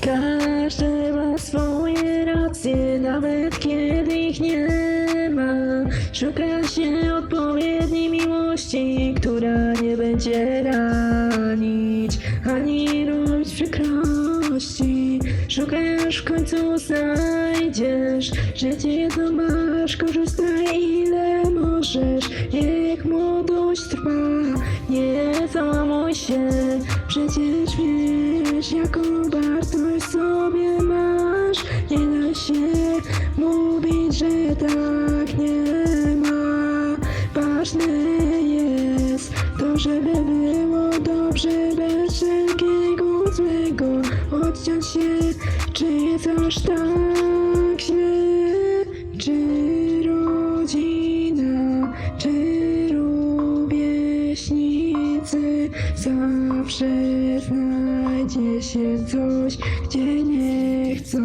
Każdy ma swoje racje, nawet kiedy ich nie ma. Szuka się odpowiedniej miłości, która nie będzie ranić, ani robić przykrości. Szukasz, w końcu znajdziesz, życie jedno masz, korzystaj ile możesz. Niech młodość trwa, nie załamuj się, przecież wiesz, jaką wartość sobie masz. Nie da się mówić, że tak nie ma. Ważne jest to, żeby było dobrze bez wszelkiego złego. Odciąć się, czy jest aż tak źle, Zawsze znajdzie się coś, gdzie nie chcą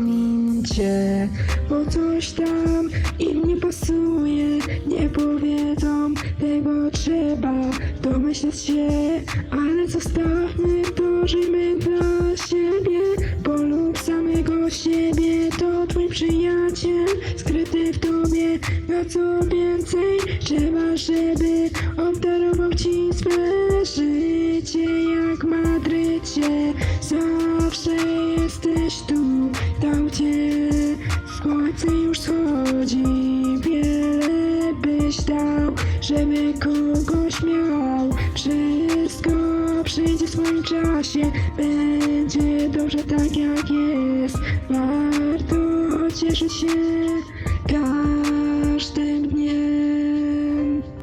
cię, bo coś tam im nie pasuje, nie powiedzą tego trzeba. Domyśleć się, ale zostawmy to, żyjmy dla skryty w tobie, na co więcej trzeba, żeby obdarował ci swe życie jak w Madrycie, zawsze jesteś tu, tam gdzie słońce już schodzi, wiele byś dał, żeby kogoś miał, wszystko przyjdzie w swoim czasie, będzie dobrze tak jak jest, 解释起。